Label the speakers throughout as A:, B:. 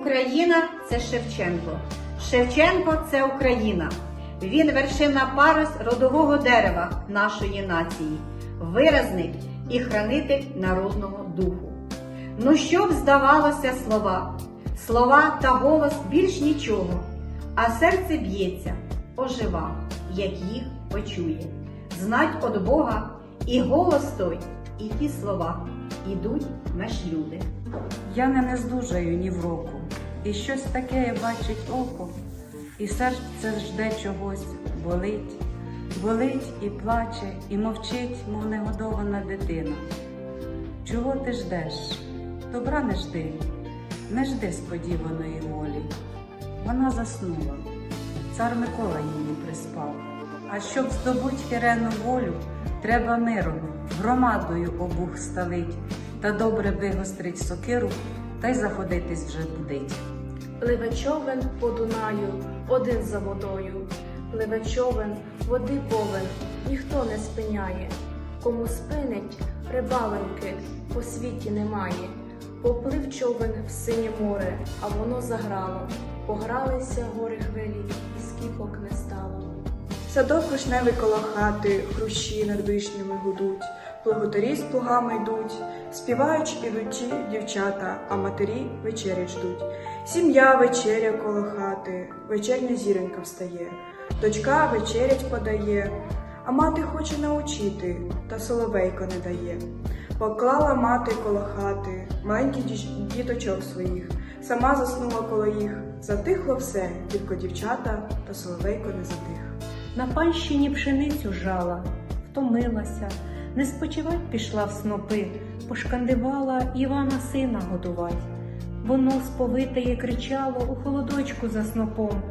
A: Україна це Шевченко. Шевченко це Україна. Він вершина парус родового дерева нашої нації, виразник і хранитель народного духу. Ну що б здавалося слова, слова та голос більш нічого, а серце б'ється, ожива, як їх почує. Знать од Бога і голос той, і ті слова ідуть меж люди.
B: Я не нездужаю ні в року, і щось таке бачить око, і серце жде чогось, болить, болить і плаче, і мовчить, мов негодована дитина. Чого ти ждеш? Добра не жди, не жди сподіваної волі. Вона заснула, цар Микола її приспав. А щоб здобуть хірену волю, треба миром, громадою обух сталить, та добре вигострить сокиру, та й заходитись вже будить.
C: Пливе човен по Дунаю, один за водою. Пливе човен, води повен, ніхто не спиняє. Кому спинить, рибалоньки по світі немає. Поплив човен в синє море, а воно заграло. Погралися гори хвилі, і скіпок не стало.
D: Садок вишневий коло хати, хрущі над вишнями гудуть, плуготарі з плугами йдуть, співаючи ідуть ті дівчата, а матері вечерять ждуть. Сім'я вечеря коло хати, вечерня зіронька встає, дочка вечерять подає, а мати хоче научити, та соловейко не дає. Поклала мати коло хати маленьких діточок своїх, сама заснула коло їх. Затихло все, тільки дівчата та соловейко не затих.
E: На панщині пшеницю жала, втомилася, не спочивать пішла в снопи, пошкандивала Івана сина годувать. Воно сповитеє кричало у холодочку за снопом.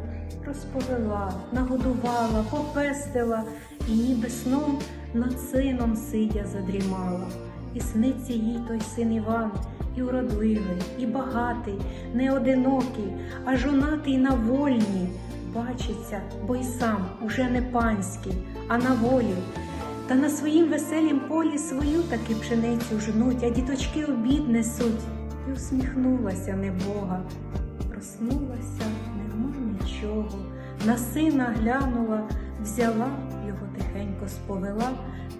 E: Розповела, нагодувала, попестила і ніби сном над сином сидя задрімала. І сниться їй той син Іван, і уродливий, і багатий, не одинокий, а жонатий на вольній. Бачиться, бо й сам уже не панський, а на волі. Та на своїм веселім полі свою таки пшеницю жнуть, а діточки обід несуть. І усміхнулася небога, проснулася, нема нічого. На сина глянула, взяла, його тихенько сповела,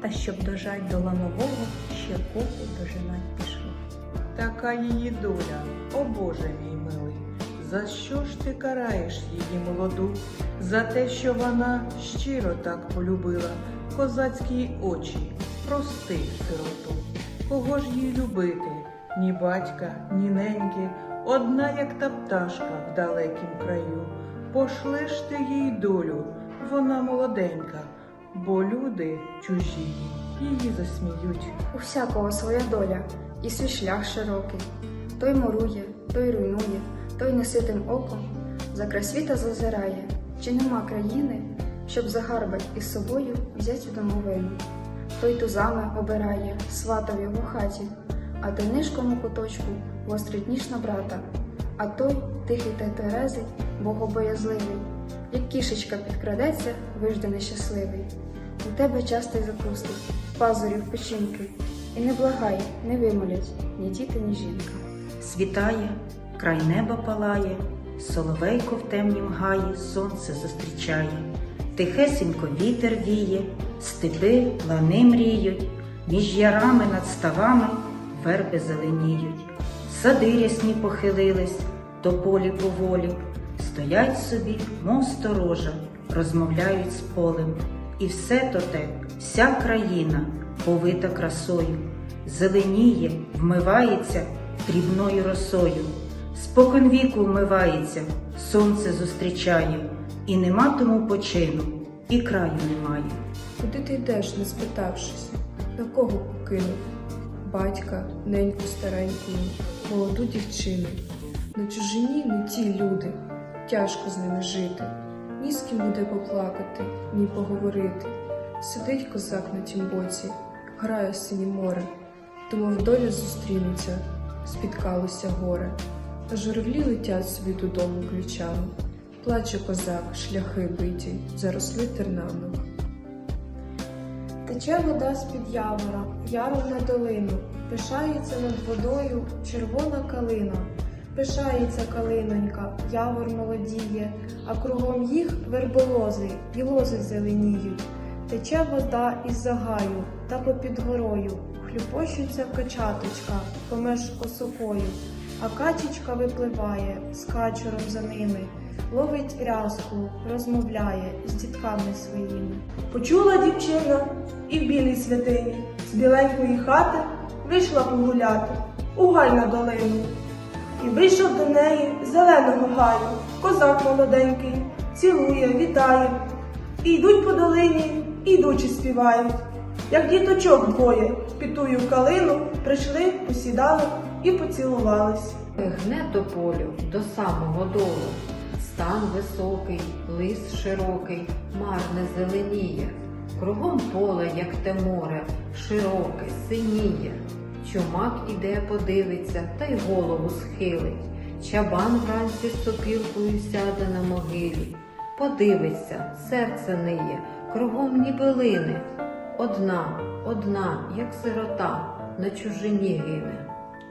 E: та щоб дожать до ланового, ще коку дожинать пішла.
F: Така її доля, о Боже мій милий. За що ж ти караєш її молоду? За те, що вона щиро так полюбила козацькі очі, прости сироту. Кого ж їй любити? Ні батька, ні неньки, одна, як та пташка в далекім краю. Пошли ж ти їй долю, вона молоденька, бо люди чужі її засміють.
G: У всякого своя доля і свій шлях широкий. Той мурує, той руйнує, той неситим оком за край світа зазирає, чи нема країни, щоб загарбать із собою взять домовину. Той тузами обирає свата в його хаті, а той нишкому куточку гострить ніж на брата, а той тихий та терезий, богобоязливий, як кішечка підкрадеться, вижди нещасливий. У тебе часто й запустить, пазурів печінки, і не благай, не вимолять ні діти, ні жінка.
H: Світає, край неба палає, соловейко в темнім гаї сонце зустрічає, тихесенько вітер віє, степи, лани мріють, між ярами над ставами верби зеленіють, сади рясні похилились, до полі поволі, стоять собі, мов сторожа, розмовляють з полем. І все то те, вся країна повита красою, зеленіє, вмивається дрібною росою, спокон віку вмивається, сонце зустрічає, і нема тому почину, і краю немає.
D: Куди ти йдеш, не спитавшись, на кого покинув? Батька, неньку стареньку, молоду дівчину. На чужині не ті люди, тяжко з ними жити. Ні з ким буде поплакати, ні поговорити. Сидить козак на тім боці, грає синє море, думав, доля зустрінуться, спіткалося горе. Та журавлі летять собі додому ключами. Плаче козак, шляхи биті, заросли тернами.
C: Тече вода з-під явора, яром на долину, пишається над водою червона калина.
I: Пишається калинонька, явор молодіє, а кругом їх верболози і лози зеленіють. Тече вода із загаю та попід горою, хлюпощуться качаточка помеж осокою, а качечка випливає з качуром за ними, ловить рязку, розмовляє з дітками своїми.
D: Почула дівчина і в білій святині з біленької хати вийшла погуляти у гай на долину. І вийшов до неї зеленого гаю, козак молоденький, цілує, вітає. І йдуть по долині, і йдучи співають. Як діточок двоє під тую калину прийшли, посідали і поцілувались.
J: Гне до полю до самого долу, стан високий, лис широкий, марне зеленіє, кругом поле, як те море, широке, синіє. Чумак іде, подивиться та й голову схилить. Чабан вранці з сопілкою сяде на могилі. Подивиться, серце ниє, кругом ніби лине. Одна, одна, як сирота, на чужині гине.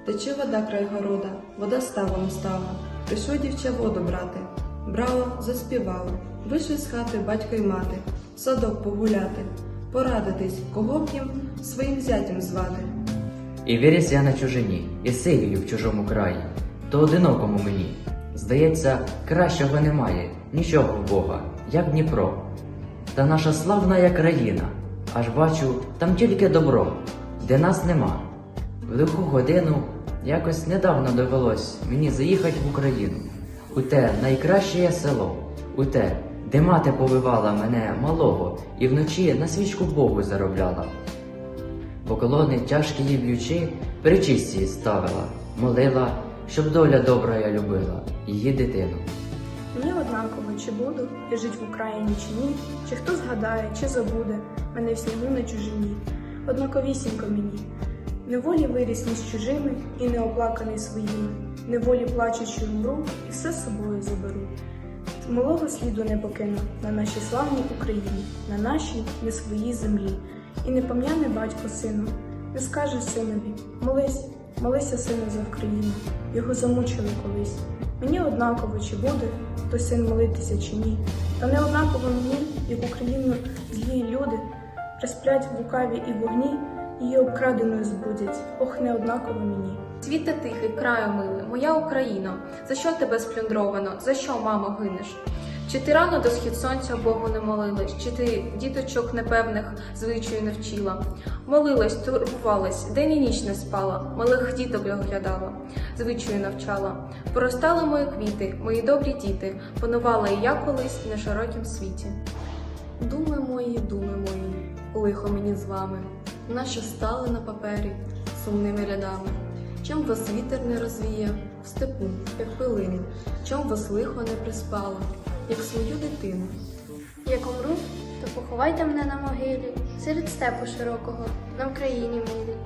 K: Тече вода край города, вода ставом стала. Прийшло дівча воду брати. Брало, заспівало. Вийшли з хати батько й мати, в садок погуляти, порадитись, кого б їм своїм зятям звати.
L: І виріс я на чужині, і сивію в чужому краї, то одинокому мені. Здається, кращого немає, нічого в Бога, як Дніпро. Та наша славна країна, аж бачу, там тільки добро, де нас нема. В лиху годину якось недавно довелось мені заїхати в Україну, у те найкраще село, у те, де мати повивала мене малого і вночі на свічку Богу заробляла. Поколони тяжкі їй б'ючи, причисті ставила, молила, щоб доля добра я любила, її дитину.
I: Мені однаково, чи буду я жить в Україні чи ні, чи хто згадає, чи забуде мене в снігу на чужині. Однаковісінько мені. Неволі виріс ні з чужими і не оплаканий своїми. Неволі плачучи умру і все з собою заберу. Малого сліду не покину на нашій славній Україні, на нашій не своїй землі. І не пом'яне батько сину, не скаже синові, молись, молися, сину, за Україну. Його замучили колись. Мені однаково, чи буде то син молитися чи ні. Та не однаково мені, як Україну злі люди, присплять в лукаві і вогні, її обкраденою збудять. Ох, не однаково мені.
C: Світе тихий, краю милий, моя Україно, за що тебе сплюндровано, за що, мамо, гинеш? Чи ти рано до схід сонця Богу не молилась, чи ти діточок непевних звичаю не вчила? Молилась, турбувалась, день і ніч не спала, малих діток оглядала, звичаю навчала. Поростали мої квіти, мої добрі діти, панувала і я колись на широкім світі. Думи мої, думи мої, лихо мені з вами, наші стали на папері сумними рядами. Чом вас вітер не розвіяв в степу, як пилину, чом вас лихо не приспало, як свою дитину.
M: Як умру, то поховайте мене на могилі, серед степу широкого, на Вкраїні милій.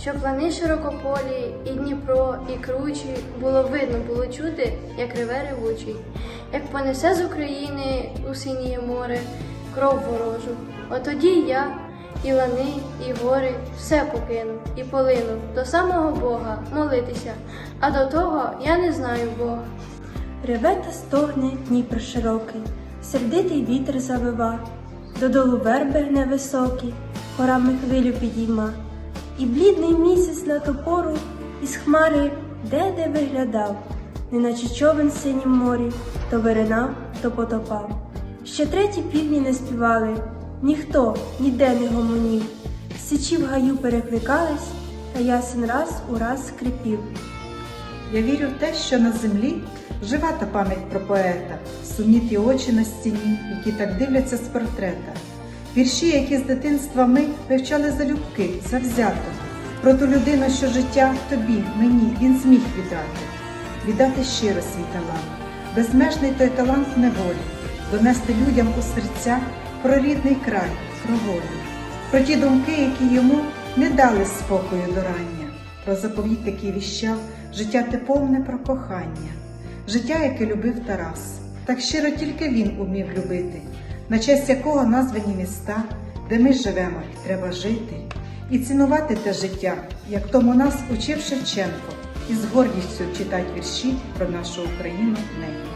M: Щоб плани широкополі, і Дніпро, і кручі, було видно, було чути, як реве ревучий, як понесе з України у синє море кров ворожу. Отоді я, і лани, і гори, все покину і полину до самого Бога молитися, а до того я не знаю Бога.
N: Реве та стогне Дніпро широкий, сердитий вітер завива, додолу верби гне високі, хорами хвилю підійма, і блідний місяць на топору із хмари де-де виглядав, неначе човен синім морі, то виринав, то потопав. Ще треті півні не співали, ніхто ніде не гомонів, січі в гаю перекликались, та ясен раз у раз скрипів.
O: Я вірю в те, що на землі жива та пам'ять про поета, сумні ті очі на стіні, які так дивляться з портрета. Вірші, які з дитинства ми вивчали залюбки, завзято, про ту людину, що життя тобі, мені, він зміг віддати, віддати щиро свій талант, безмежний той талант неволі, донести людям у серця про рідний край, про волю, про ті думки, які йому не дали спокою до рання, про заповіт, який віщав, життя те повне про кохання, життя, яке любив Тарас, так щиро тільки він умів любити, на честь якого названі міста, де ми живемо треба жити, і цінувати те життя, як тому нас учив Шевченко, і з гордістю читати вірші про нашу Україну неї.